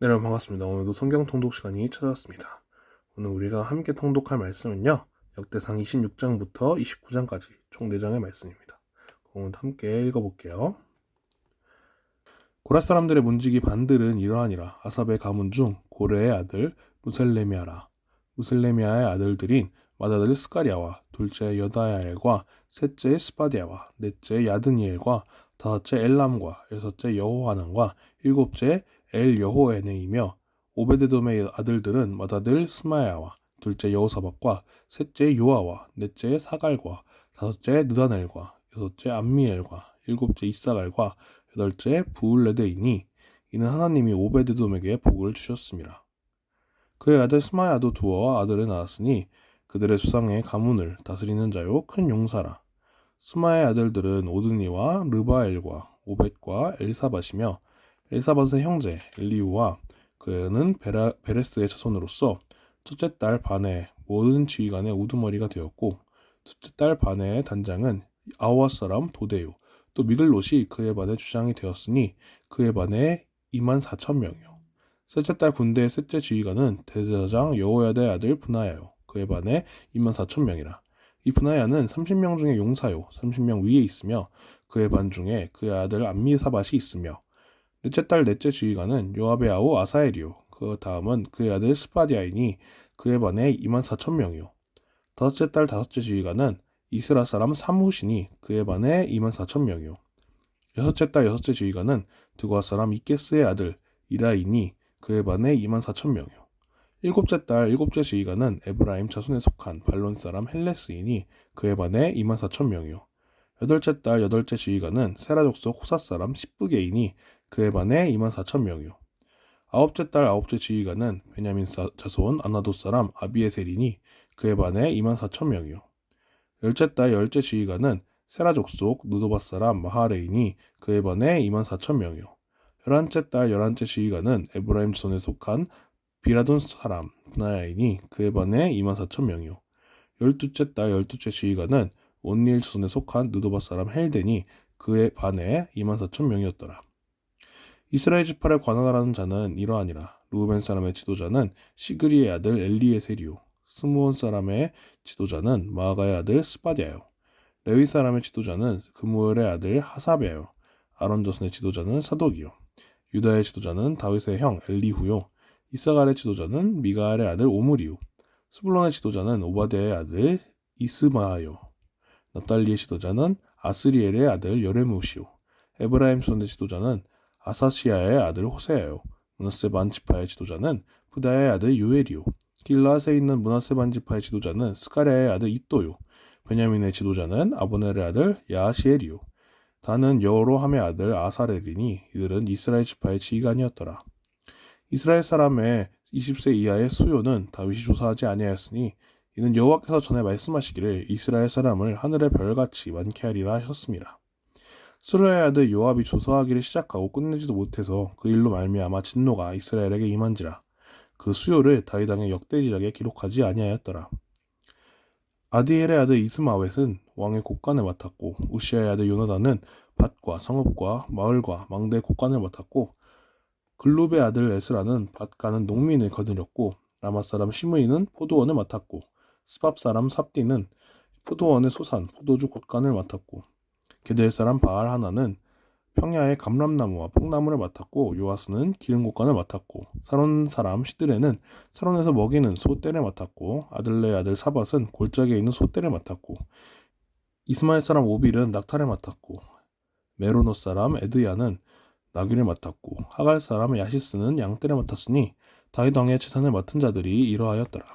네, 여러분 반갑습니다. 오늘도 성경 통독 시간이 찾아왔습니다. 오늘 우리가 함께 통독할 말씀은요. 역대상 26장부터 29장까지 총 4장의 말씀입니다. 오늘 함께 읽어볼게요. 고라 사람들의 문지기 반들은 이러하니라. 아삽의 가문 중 고레의 아들 무셀레미아라. 무셀레미아의 아들들인 맏아들 스가리아와 둘째 여다야엘과 셋째 스바디아와 넷째 야드니엘과 다섯째 엘람과 여섯째 여호하난과 일곱째 엘 여호에네이며 오베데돔의 아들들은 맏아들 스마야와 둘째 여호사박과 셋째 요아와 넷째 사갈과 다섯째 느다넬과 여섯째 암미엘과 일곱째 이사갈과 여덟째 부울레데이니 이는 하나님이 오베데돔에게 복을 주셨습니다. 그의 아들 스마야도 두어와 아들을 낳았으니 그들의 수상의 가문을 다스리는 자요 큰 용사라. 스마의 아들들은 오드니와 르바엘과 오벳과 엘사밭이며 엘사밭의 형제 엘리우와 그는 베라, 베레스의 자손으로서 첫째 딸 바네 모든 지휘관의 우두머리가 되었고 둘째 딸 바네의 단장은 아와 사람 도데요 또 미글롯이 그에 반해 주장이 되었으니 그에 반해 2만 4천 명이요. 셋째 딸 군대의 셋째 지휘관은 대제사장 여호야다의 아들 분하야요. 그에 반해 2만 4천 명이라. 이 분하야는 30명 중에 용사요. 30명 위에 있으며 그의 반 중에 그의 아들 암미사밭이 있으며 넷째 딸 넷째 지휘관은 요압의 아우 아사엘이요. 그 다음은 그의 아들 스파디아이니 그에 반해 2만 4천 명이요. 다섯째 딸 다섯째 지휘관은 이스라 사람 삼후시니 그에 반해 2만 4천 명이요. 여섯째 딸 여섯째 지휘관은 드과 사람 이케스의 아들 이라이니 그에 반해 2만 4천 명이요. 일곱째 딸 일곱째 지휘관은 에브라임 자손에 속한 발론 사람 헬레스이니 그에 반해 2만 4천 명이요. 여덟째 딸 여덟째 지휘관은 세라족 속 호사 사람 십부게이니 그에 반해 2만 4천 명이요. 아홉째 딸 아홉째 지휘관은 베냐민 자손 아나도 사람 아비에셀이니 그에 반해 2만 4천 명이요. 열째 딸 열째 지휘관은 세라족 속 누도바 사람 마하레이니 그에 반해 2만 4천 명이요. 열한째 딸 열한째 지휘관은 에브라임 자손에 속한 비라돈 사람 분하야이니 그에 반해 2만 4천 명이요. 열두째 딸 열두째 지휘관은 온니엘 자손에 속한 느도바 사람 헬덴이 그에 반해 2만 4천 명이었더라. 이스라엘 지파를 관할하는 자는 이러하니라. 루벤 사람의 지도자는 시그리의 아들 엘리에세리오. 스무온 사람의 지도자는 마가의 아들 스바디아요. 레위 사람의 지도자는 그무엘의 아들 하사베요. 아론 자손의 지도자는 사독이요. 유다의 지도자는 다윗의 형 엘리후요. 이사갈의 지도자는 미가엘의 아들 오므리요. 스불론의 지도자는 오바데의 아들 이스마요. 납달리의 지도자는 아스리엘의 아들 여레무시요. 에브라임 손의 지도자는 아사시아의 아들 호세예요. 문하세 반지파의 지도자는 부다의 아들 요엘이요. 길라스에 있는 문하세 반지파의 지도자는 스가랴의 아들 이또요. 베냐민의 지도자는 아브넬의 아들 야시엘이요. 다는 여로함의 아들 아사렐이니 이들은 이스라엘 지파의 지휘관이었더라. 이스라엘 사람의 20세 이하의 수요는 다윗이 조사하지 아니하였으니 이는 여호와께서 전에 말씀하시기를 이스라엘 사람을 하늘의 별같이 많게 하리라 하셨습니다. 아들 요압이 조사하기를 시작하고 끝내지도 못해서 그 일로 말미암아 진노가 이스라엘에게 임한지라 그 수요를 다윗 왕의 역대지략에 기록하지 아니하였더라. 아디엘의 아들 이스마웻은 왕의 곳간을 맡았고 우시아의 아들 요나단은 밭과 성읍과 마을과 망대의 곳간을 맡았고 글룹의 아들 에스라는 밭가는 농민을 거느렸고 라마 사람 시므이는 포도원을 맡았고 스밥 사람 삽디는 포도원의 소산 포도주 곳간을 맡았고 게델 사람 바알 하나는 평야의 감람나무와 뽕나무를 맡았고 요아스는 기름 곳간을 맡았고 사론 사람 시드레는 사론에서 먹이는 소떼를 맡았고 아들레 아들 사밧은 골짜기에 있는 소떼를 맡았고 이스마엘 사람 오빌은 낙타를 맡았고 메로노 사람 에드야는 나귀를 맡았고 하갈 사람 야시스는 양떼를 맡았으니 다윗 왕의 재산을 맡은 자들이 이러하였더라.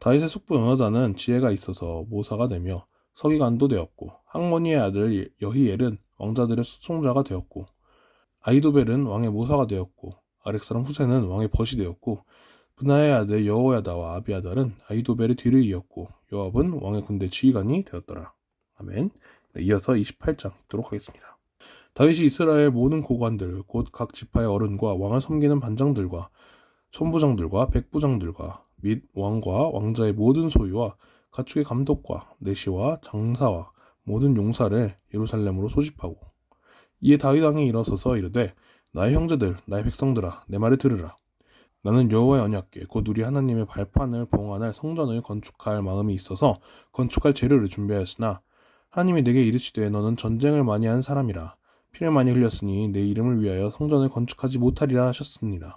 다윗의 숙부 요나단은 지혜가 있어서 모사가 되며 서기관도 되었고 항모니의 아들 여히엘은 왕자들의 수송자가 되었고 아이도벨은 왕의 모사가 되었고 아렉사람 후세는 왕의 벗이 되었고 분하의 아들 여호야다와 아비아달은 아이도벨의 뒤를 이었고 요압은 왕의 군대 지휘관이 되었더라. 아멘. 네, 이어서 28장 읽도록 하겠습니다. 다윗이 이스라엘 모든 고관들 곧 각 지파의 어른과 왕을 섬기는 반장들과 손부장들과 백부장들과 및 왕과 왕자의 모든 소유와 가축의 감독과 내시와 장사와 모든 용사를 예루살렘으로 소집하고 이에 다윗 왕이 일어서서 이르되 나의 형제들, 나의 백성들아, 내 말을 들으라. 나는 여호와의 언약궤 곧 우리 하나님의 발판을 봉안할 성전을 건축할 마음이 있어서 건축할 재료를 준비하였으나 하나님이 내게 이르시되 너는 전쟁을 많이 한 사람이라 피를 많이 흘렸으니 내 이름을 위하여 성전을 건축하지 못하리라 하셨습니다.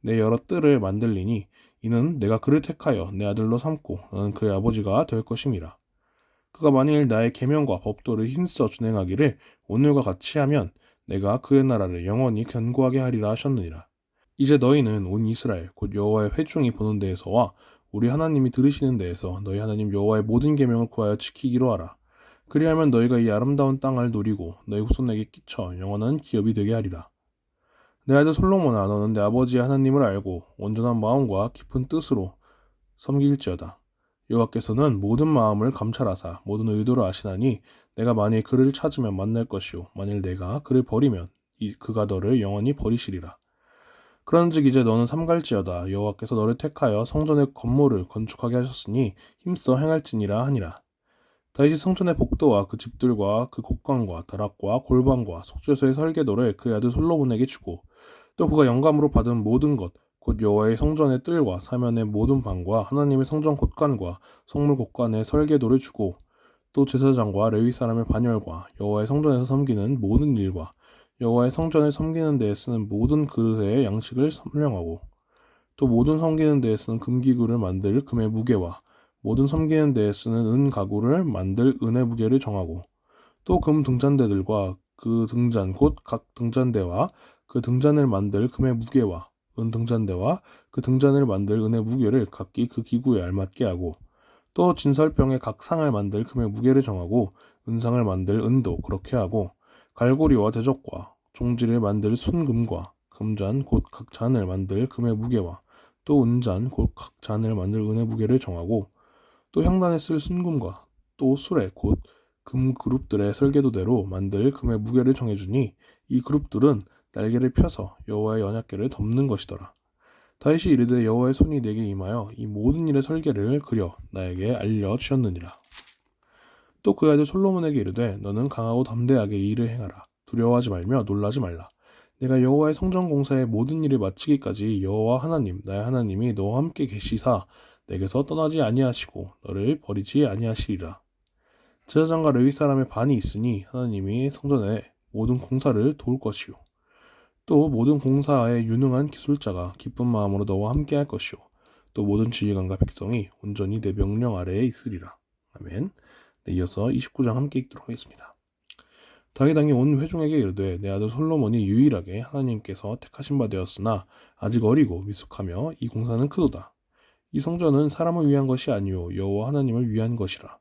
내 여러 뜰을 만들리니 이는 내가 그를 택하여 내 아들로 삼고 나는 그의 아버지가 될 것임이라. 그가 만일 나의 계명과 법도를 힘써 준행하기를 오늘과 같이 하면 내가 그의 나라를 영원히 견고하게 하리라 하셨느니라. 이제 너희는 온 이스라엘 곧 여호와의 회중이 보는 데에서와 우리 하나님이 들으시는 데에서 너희 하나님 여호와의 모든 계명을 구하여 지키기로 하라. 그리하면 너희가 이 아름다운 땅을 누리고 너희 후손에게 끼쳐 영원한 기업이 되게 하리라. 내 아들 솔로몬아 너는 내 아버지의 하나님을 알고 온전한 마음과 깊은 뜻으로 섬길지어다. 여호와께서는 모든 마음을 감찰하사 모든 의도를 아시나니 내가 만일 그를 찾으면 만날 것이요 만일 내가 그를 버리면 이 그가 너를 영원히 버리시리라. 그런즉 이제 너는 삼갈지어다 여호와께서 너를 택하여 성전의 건물을 건축하게 하셨으니 힘써 행할지니라 하니라. 다윗이 성전의 복도와 그 집들과 그 곡관과 다락과 골방과 속죄소의 설계도를 그의 아들 솔로몬에게 주고 또 그가 영감으로 받은 모든 것 곧 여호와의 성전의 뜰과 사면의 모든 방과 하나님의 성전 곳간과 성물 곳간의 설계도를 주고 또 제사장과 레위 사람의 반열과 여호와의 성전에서 섬기는 모든 일과 여호와의 성전을 섬기는 데에 쓰는 모든 그릇의 양식을 설명하고 또 모든 섬기는 데에 쓰는 금기구를 만들 금의 무게와 모든 섬기는 데에 쓰는 은 가구를 만들 은의 무게를 정하고 또 금 등잔대들과 그 등잔 곧 각 등잔대와 그 등잔을 만들 금의 무게와 은 등잔대와 그 등잔을 만들 은의 무게를 각기 그 기구에 알맞게 하고 또 진설병의 각 상을 만들 금의 무게를 정하고 은상을 만들 은도 그렇게 하고 갈고리와 대적과 종지를 만들 순금과 금잔 곧 각 잔을 만들 금의 무게와 또 은잔 곧 각 잔을 만들 은의 무게를 정하고 또 향단에 쓸 순금과 또 수레 곧금 그룹들의 설계도대로 만들 금의 무게를 정해주니 이 그룹들은 날개를 펴서 여호와의 언약궤를 덮는 것이더라. 다윗이 이르되 여호와의 손이 내게 임하여 이 모든 일의 설계를 그려 나에게 알려 주셨느니라. 또그 아들 솔로몬에게 이르되 너는 강하고 담대하게 이 일을 행하라. 두려워하지 말며 놀라지 말라. 내가 여호와의 성전 공사의 모든 일을 마치기까지 여호와 하나님 나의 하나님이 너와 함께 계시사 내게서 떠나지 아니하시고 너를 버리지 아니하시리라. 제사장과 레위 사람의 반이 있으니 하나님이 성전의 모든 공사를 도울 것이요 또 모든 공사에 유능한 기술자가 기쁜 마음으로 너와 함께 할 것이요 또 모든 지휘관과 백성이 온전히 내 명령 아래에 있으리라. 아멘. 네, 이어서 29장 함께 읽도록 하겠습니다. 다윗 왕이 온 회중에게 이르되 내 아들 솔로몬이 유일하게 하나님께서 택하신 바 되었으나 아직 어리고 미숙하며 이 공사는 크도다. 이 성전은 사람을 위한 것이 아니요 여호와 하나님을 위한 것이라.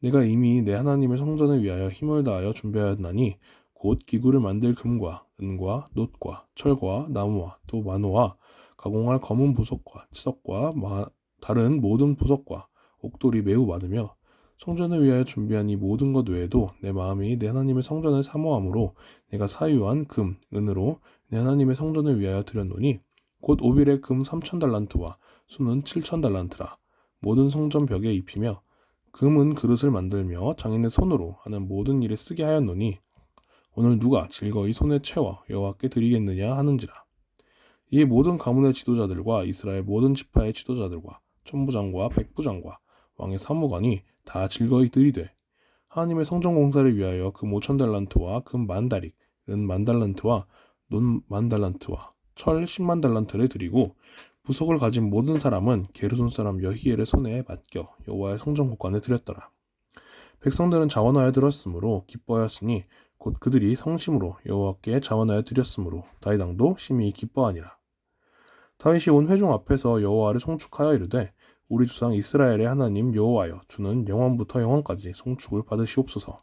내가 이미 내 하나님의 성전을 위하여 힘을 다하여 준비하였나니 곧 기구를 만들 금과 은과 놋과 철과 나무와 또 만호와 가공할 검은 보석과 치석과 마, 다른 모든 보석과 옥돌이 매우 많으며 성전을 위하여 준비한 이 모든 것 외에도 내 마음이 내 하나님의 성전을 사모함으로 내가 사유한 금, 은으로 내 하나님의 성전을 위하여 드렸노니 곧 오빌의 금 3천 달란트와 수는 7천 달란트라 모든 성전 벽에 입히며 금은 그릇을 만들며 장인의 손으로 하는 모든 일에 쓰게 하였노니 오늘 누가 즐거이 손에 채워 여호와께 드리겠느냐 하는지라. 이 모든 가문의 지도자들과 이스라엘 모든 지파의 지도자들과 천부장과 백부장과 왕의 사무관이 다 즐거이 드리되 하나님의 성전 공사를 위하여 금 5천 달란트와 금 만 다릭, 은 만 달란트와 논 만 달란트와 철 10만 달란트를 드리고 부속을 가진 모든 사람은 게르손 사람 여히엘의 손에 맡겨 여호와의 성전 곳간에 드렸더라. 백성들은 자원하여 들었으므로 기뻐하였으니 곧 그들이 성심으로 여호와께 자원하여 드렸으므로 다윗 왕도 심히 기뻐하니라. 다윗이 온 회중 앞에서 여호와를 송축하여 이르되 우리 조상 이스라엘의 하나님 여호와여 주는 영원부터 영원까지 송축을 받으시옵소서.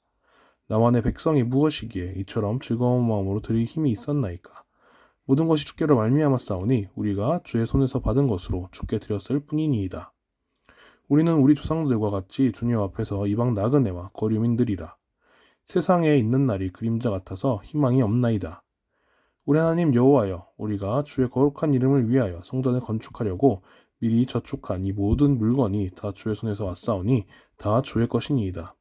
내 백성이 무엇이기에 이처럼 즐거운 마음으로 드릴 힘이 있었나이까. 모든 것이 주께로 말미암았사오니 우리가 주의 손에서 받은 것으로 주께 드렸을 뿐이니이다. 우리는 우리 조상들과 같이 주님 앞에서 이방 나그네와 거류민들이라. 세상에 있는 날이 그림자 같아서 희망이 없나이다. 우리 하나님 여호와여 우리가 주의 거룩한 이름을 위하여 성전을 건축하려고 미리 저축한 이 모든 물건이 다 주의 손에서 왔사오니 다 주의 것이니이다.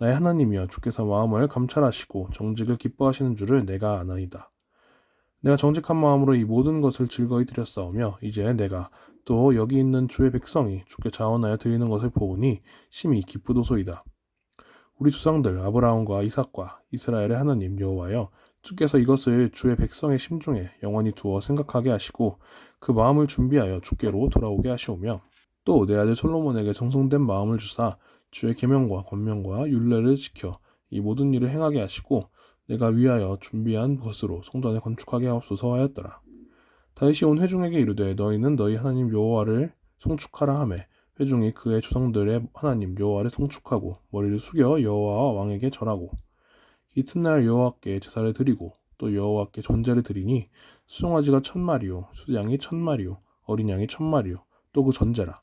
나의 하나님이여 주께서 마음을 감찰하시고 정직을 기뻐하시는 줄을 내가 아나이다. 내가 정직한 마음으로 이 모든 것을 즐거이 드렸사오며 이제 내가 또 여기 있는 주의 백성이 주께 자원하여 드리는 것을 보오니 심히 기쁘도소이다. 우리 조상들 아브라함과 이삭과 이스라엘의 하나님 여호와여 주께서 이것을 주의 백성의 심중에 영원히 두어 생각하게 하시고 그 마음을 준비하여 주께로 돌아오게 하시오며 또 내 아들 솔로몬에게 정성된 마음을 주사 주의 계명과 권명과 율례를 지켜 이 모든 일을 행하게 하시고 내가 위하여 준비한 것으로 성전을 건축하게 하옵소서 하였더라. 다윗이 온 회중에게 이르되 너희는 너희 하나님 여호와를 송축하라 하매 회중이 그의 조상들의 하나님 여호와를 송축하고 머리를 숙여 여호와 왕에게 절하고 이튿날 여호와께 제사를 드리고 또 여호와께 전제를 드리니 수송아지가 천 마리요 수양이 천 마리요 어린 양이 천 마리요 또 그 전제라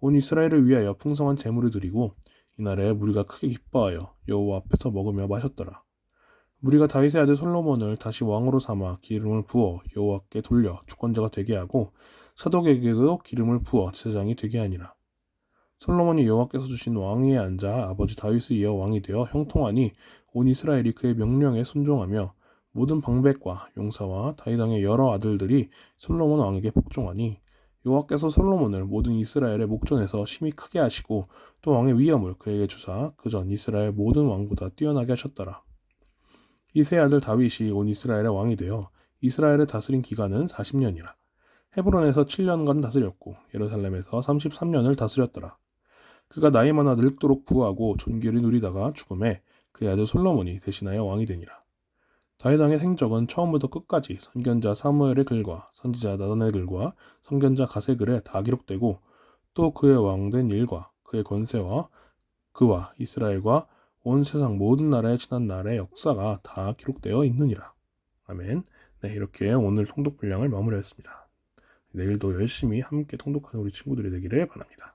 온 이스라엘을 위하여 풍성한 제물을 드리고 이날에 무리가 크게 기뻐하여 여호와 앞에서 먹으며 마셨더라. 무리가 다윗의 아들 솔로몬을 다시 왕으로 삼아 기름을 부어 여호와께 돌려 주권자가 되게 하고 사독에게도 기름을 부어 제사장이 되게 하니라. 솔로몬이 여호와께서 주신 왕위에 앉아 아버지 다윗을 이어 왕이 되어 형통하니 온 이스라엘이 그의 명령에 순종하며 모든 방백과 용사와 다윗 왕의 여러 아들들이 솔로몬 왕에게 복종하니 여호와께서 솔로몬을 모든 이스라엘의 목전에서 심히 크게 하시고 또 왕의 위엄을 그에게 주사 그 전 이스라엘 모든 왕보다 뛰어나게 하셨더라. 이세 아들 다윗이 온 이스라엘의 왕이 되어 이스라엘을 다스린 기간은 40년이라. 헤브론에서 7년간 다스렸고 예루살렘에서 33년을 다스렸더라. 그가 나이 많아 늙도록 부하고 존귀를 누리다가 죽음에 그의 아들 솔로몬이 대신하여 왕이 되니라. 왕의 행적은 처음부터 끝까지 선견자 사무엘의 글과 선지자 나단의 글과 선견자 가세 글에 다 기록되고 또 그의 왕된 일과 그의 권세와 그와 이스라엘과 온 세상 모든 나라에 지난 날의 역사가 다 기록되어 있느니라. 아멘. 네, 이렇게 오늘 통독 분량을 마무리했습니다. 내일도 열심히 함께 통독하는 우리 친구들이 되기를 바랍니다.